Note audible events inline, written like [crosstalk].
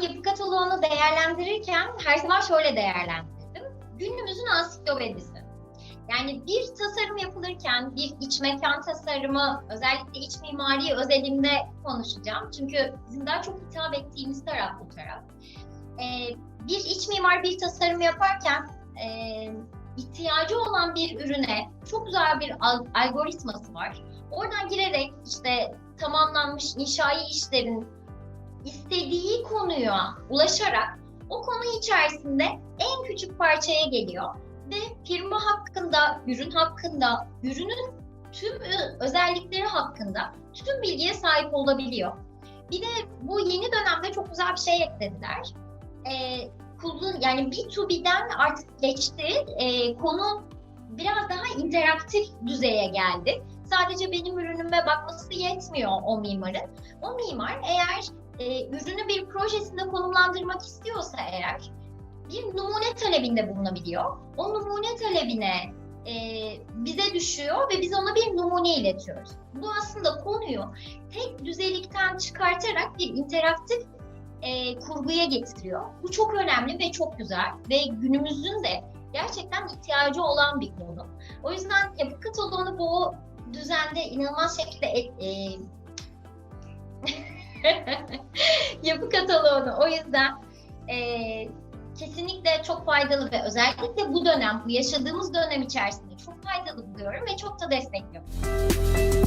tasarımı değerlendirirken her zaman şöyle değerlendirdim. Günümüzün ansiklopedisi. Yani bir tasarım yapılırken bir iç mekan tasarımı, özellikle iç mimari özelinde konuşacağım. Çünkü bizim daha çok hitap ettiğimiz taraf bu taraf. Ee, bir iç mimar bir tasarım yaparken e, ihtiyacı olan bir ürüne çok güzel bir al- algoritması var. Oradan girerek işte tamamlanmış inşai işlerin istediği konuya ulaşarak o konu içerisinde en küçük parçaya geliyor ve firma hakkında, ürün hakkında, ürünün tüm özellikleri hakkında tüm bilgiye sahip olabiliyor. Bir de bu yeni dönemde çok güzel bir şey eklediler. Ee, kullan yani B2B'den artık geçti. Ee, konu biraz daha interaktif düzeye geldi. Sadece benim ürünüme bakması yetmiyor o mimarın. O mimar eğer e, ürünü bir projesinde konumlandırmak istiyorsa eğer bir numune talebinde bulunabiliyor. O numune talebine e, bize düşüyor ve biz ona bir numune iletiyoruz. Bu aslında konuyu tek düzeylikten çıkartarak bir interaktif e, kurguya getiriyor. Bu çok önemli ve çok güzel ve günümüzün de gerçekten ihtiyacı olan bir konu. O yüzden yapı kataloğunu bu düzende inanılmaz şekilde et- e, [laughs] yapı kataloğunu o yüzden e, kesinlikle çok faydalı ve özellikle bu dönem, bu yaşadığımız dönem içerisinde çok faydalı buluyorum ve çok da destekliyorum.